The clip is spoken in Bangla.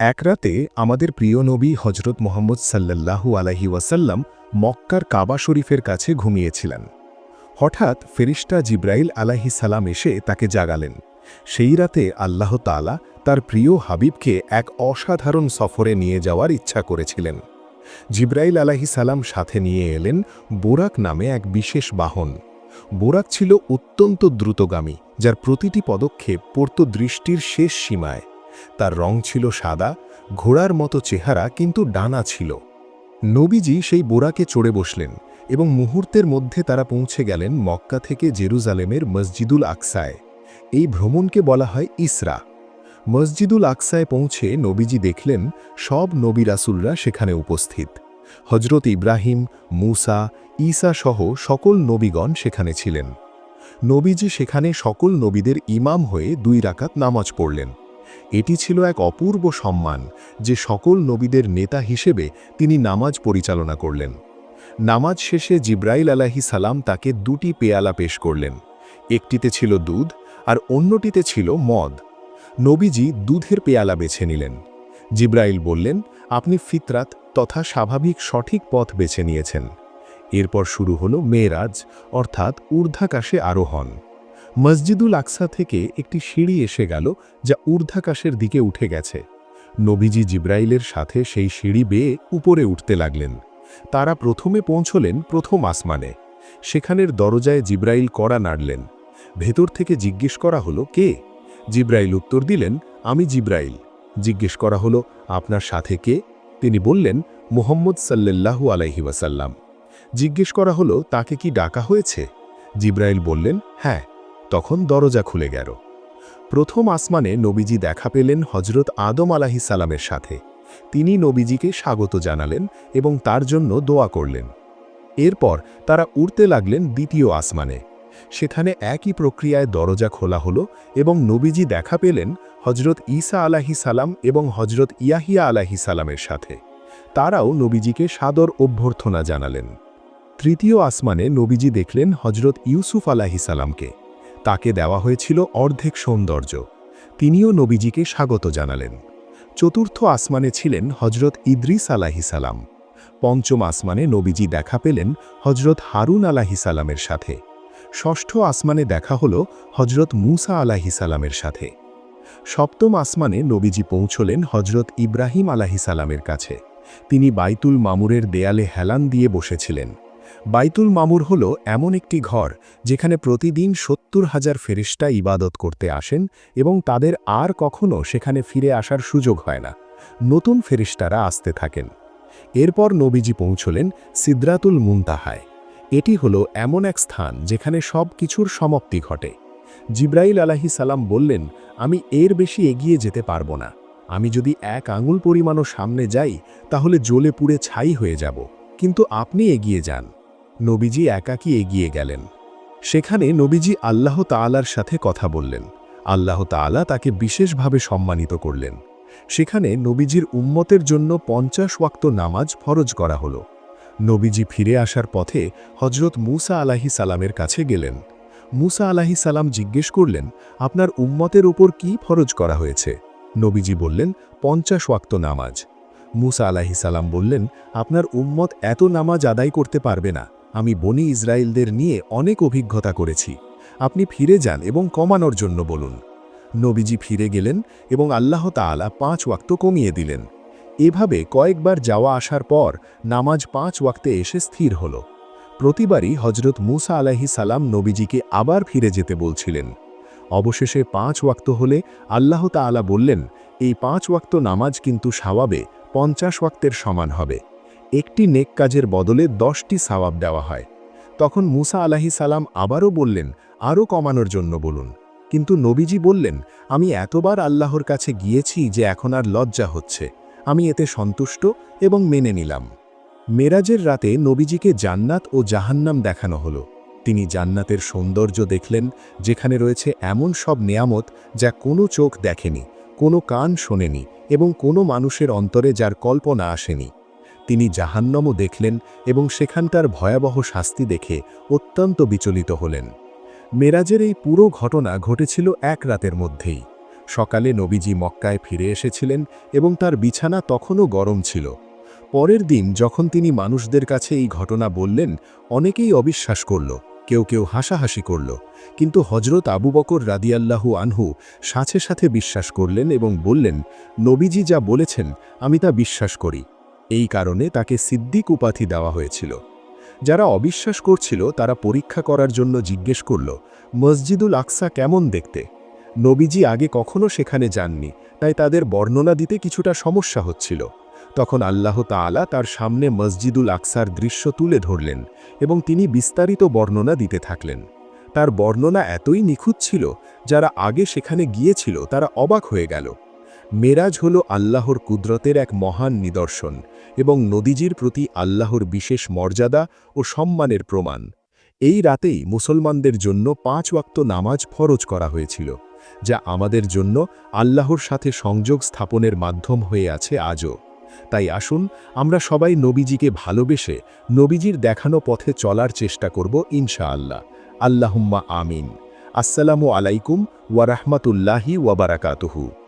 এক রাতে আমাদের প্রিয় নবী হজরত মোহাম্মদ সাল্লাল্লাহু আলাহি ওয়াসাল্লাম মক্কার কাবা শরীফের কাছে ঘুমিয়েছিলেন। হঠাৎ ফেরিস্তা জিব্রাইল আলাহি সালাম এসে তাকে জাগালেন। সেই রাতে আল্লাহ তালা তার প্রিয় হাবিবকে এক অসাধারণ সফরে নিয়ে যাওয়ার ইচ্ছা করেছিলেন। জিব্রাইল আলাহি সালাম সাথে নিয়ে এলেন বোরাক নামে এক বিশেষ বাহন। বোরাক ছিল অত্যন্ত দ্রুতগামী, যার প্রতিটি পদক্ষেপ পড়ত দৃষ্টির শেষ সীমায়। তার রং ছিল সাদা, ঘোড়ার মতো চেহারা কিন্তু ডানা ছিল। নবীজি সেই বোরাকে চড়ে বসলেন এবং মুহূর্তের মধ্যে তারা পৌঁছে গেলেন মক্কা থেকে জেরুজালেমের মসজিদুল আকসায়। এই ভ্রমণকে বলা হয় ইসরা। মসজিদুল আকসায় পৌঁছে নবীজি দেখলেন সব নবী রাসুলরা সেখানে উপস্থিত। হজরত ইব্রাহিম, মুসা, ঈসা সহ সকল নবীগণ সেখানে ছিলেন। নবীজি সেখানে সকল নবীদের ইমাম হয়ে দুই রাকাত নামাজ পড়লেন। এটি ছিল এক অপূর্ব সম্মান যে সকল নবীদের নেতা হিসেবে তিনি নামাজ পরিচালনা করলেন। নামাজ শেষে জিব্রাইল আলাহি সালাম তাকে দুটি পেয়ালা পেশ করলেন, একটিতে ছিল দুধ আর অন্যটিতে ছিল মদ। নবীজি দুধের পেয়ালা বেছে নিলেন। জিব্রাইল বললেন, আপনি ফিতরাত তথা স্বাভাবিক সঠিক পথ বেছে নিয়েছেন। এরপর শুরু হল মেয়েরাজ, অর্থাৎ ঊর্ধ্বাকাশে আরোহণ। মসজিদুল আকসা থেকে একটি সিঁড়ি এসে গেল যা ঊর্ধ্বাকাশের দিকে উঠে গেছে। নবীজি জিব্রাইলের সাথে সেই সিঁড়ি বেয়ে উপরে উঠতে লাগলেন। তারা প্রথমে পৌঁছলেন প্রথম আসমানে। সেখানের দরজায় জিব্রাইল কড়া নাড়লেন। ভেতর থেকে জিজ্ঞেস করা হলো, কে? জিব্রাইল উত্তর দিলেন, আমি জিব্রাইল। জিজ্ঞেস করা হলো, আপনার সাথে কে? তিনি বললেন, মোহাম্মদ সাল্লাল্লাহু আলাইহি ওয়াসাল্লাম। জিজ্ঞেস করা হলো, তাকে কি ডাকা হয়েছে? জিব্রাইল বললেন হ্যাঁ। তখন দরজা খুলে গেল। প্রথম আসমানে নবীজি দেখা পেলেন হজরত আদম আলাহি সালামের সাথে। তিনি নবীজিকে স্বাগত জানালেন এবং তার জন্য দোয়া করলেন। এরপর তারা উড়তে লাগলেন দ্বিতীয় আসমানে। সেখানে একই প্রক্রিয়ায় দরজা খোলা হলো এবং নবীজি দেখা পেলেন হজরত ঈসা আলাহি সালাম এবং হজরত ইয়াহিয়া আলাহি সালামের সাথে। তারাও নবীজিকে সাদর অভ্যর্থনা জানালেন। তৃতীয় আসমানে নবীজি দেখলেন হজরত ইউসুফ আলাহি সালামকে। তাকে দেওয়া হয়েছিল অর্ধেক সৌন্দর্য। তিনিও নবীজিকে স্বাগত জানালেন। চতুর্থ আসমানে ছিলেন হজরত ইদ্রিস সালাম। পঞ্চম আসমানে নবীজি দেখা পেলেন হজরত হারুন সালামের সাথে। ষষ্ঠ আসমানে দেখা হল হজরত মুসা সালামের সাথে। সপ্তম আসমানে নবীজি পৌঁছলেন হজরত ইব্রাহিম সালামের কাছে। তিনি বাইতুল মামুরের দেয়ালে হেলান দিয়ে বসেছিলেন। বাইতুল মামুর হল এমন একটি ঘর যেখানে প্রতিদিন সত্তর হাজার ফেরিস্টা ইবাদত করতে আসেন এবং তাদের আর কখনও সেখানে ফিরে আসার সুযোগ হয় না। নতুন ফেরিস্টারা আসতে থাকেন। এরপর নবীজি পৌঁছলেন সিদ্রাতুল মুনতাহায়। এটি হল এমন এক স্থান যেখানে সব কিছুর সমাপ্তি ঘটে। জিব্রাইল আলাহি সালাম বললেন, আমি এর বেশি এগিয়ে যেতে পারব না। আমি যদি এক আঙুল পরিমাণও সামনে যাই, তাহলে জ্বলে পুড়ে ছাই হয়ে যাব। কিন্তু আপনি এগিয়ে যান। নবীজি একাকী এগিয়ে গেলেন। সেখানে নবীজি আল্লাহ তাআলার সাথে কথা বললেন। আল্লাহ তাআলা তাকে বিশেষভাবে সম্মানিত করলেন। সেখানে নবীজির উম্মতের জন্য পঞ্চাশ ওয়াক্ত নামাজ ফরজ করা হলো। নবীজি ফিরে আসার পথে হজরত মুসা আলাহি সালামের কাছে গেলেন। মুসা আলাহি সালাম জিজ্ঞেস করলেন, আপনার উম্মতের ওপর কি ফরজ করা হয়েছে? নবীজি বললেন, পঞ্চাশ ওয়াক্ত নামাজ। মুসা আলাহি সালাম বললেন, আপনার উম্মত এত নামাজ আদায় করতে পারবে না। আমি বনি ইসরায়েলদের নিয়ে অনেক অভিজ্ঞতা করেছি। আপনি ফিরে যান এবং কমানোর জন্য বলুন। নবীজি ফিরে গেলেন এবং আল্লাহ তাআলা পাঁচ ওয়াক্ত কমিয়ে দিলেন। এভাবে কয়েকবার যাওয়া আসার পর নামাজ পাঁচ ওয়াক্তে এসে স্থির হল। প্রতিবারই হজরত মুসা আলাহি সালাম নবীজিকে আবার ফিরে যেতে বলছিলেন। অবশেষে পাঁচ ওয়াক্ত হলে আল্লাহ তাআলা বললেন, এই পাঁচ ওয়াক্ত নামাজ কিন্তু সাওয়াবে পঞ্চাশ ওয়াক্তের সমান হবে। একটি নেক কাজের বদলে দশটি সাওয়াব দেওয়া হয়। তখন মুসা আলাহি সালাম আবারও বললেন আরও কমানোর জন্য বলুন। কিন্তু নবীজি বললেন, আমি এতবার আল্লাহর কাছে গিয়েছি যে এখন আর লজ্জা হচ্ছে। আমি এতে সন্তুষ্ট এবং মেনে নিলাম। মেরাজের রাতে নবীজিকে জান্নাত ও জাহান্নাম দেখানো হলো। তিনি জান্নাতের সৌন্দর্য দেখলেন, যেখানে রয়েছে এমন সব নেয়ামত যা কোনো চোখ দেখেনি, কোনো কান শোনেনি এবং কোনো মানুষের অন্তরে যার কল্পনা আসেনি। তিনি জাহান্নমও দেখলেন এবং সেখানকার ভয়াবহ শাস্তি দেখে অত্যন্ত বিচলিত হলেন। মেরাজের এই পুরো ঘটনা ঘটেছিল এক রাতের মধ্যেই। সকালে নবীজি মক্কায় ফিরে এসেছিলেন এবং তার বিছানা তখনও গরম ছিল। পরের দিন যখন তিনি মানুষদের কাছে এই ঘটনা বললেন, অনেকেই অবিশ্বাস করল, কেউ কেউ হাসাহাসি করল। কিন্তু হজরত আবু বকর রাদিয়াল্লাহু আনহু সাথে সাথে বিশ্বাস করলেন এবং বললেন, নবীজি যা বলেছেন, আমি তা বিশ্বাস করি। এই কারণে তাকে সিদ্দিক উপাধি দেওয়া হয়েছিল। যারা অবিশ্বাস করছিল, তারা পরীক্ষা করার জন্য জিজ্ঞেস করল, মসজিদুল আকসা কেমন দেখতে? নবীজি আগে কখনো সেখানে যাননি, তাই তাদের বর্ণনা দিতে কিছুটা সমস্যা হচ্ছিল। তখন আল্লাহ তাআলা তার সামনে মসজিদুল আকসার দৃশ্য তুলে ধরলেন এবং তিনি বিস্তারিত বর্ণনা দিতে থাকলেন। তার বর্ণনা এতই নিখুঁত ছিল, যারা আগে সেখানে গিয়েছিল, তারা অবাক হয়ে গেল। মেরাজ হল আল্লাহর কুদরতের এক মহান নিদর্শন এবং নদীজির প্রতি আল্লাহর বিশেষ মর্যাদা ও সম্মানের প্রমাণ। এই রাতেই মুসলমানদের জন্য পাঁচ ওয়াক্ত নামাজ ফরজ করা হয়েছিল, যা আমাদের জন্য আল্লাহর সাথে সংযোগ স্থাপনের মাধ্যম হয়ে আছে আজও। তাই আসুন, আমরা সবাই নবীজিকে ভালোবেসে নবীজির দেখানো পথে চলার চেষ্টা করব ইনশাআল্লাহ। আল্লাহুম্মা আমিন। আসসালামু আলাইকুম ওয়ারাহমাতুল্লাহি ওয়াবারাকাতুহু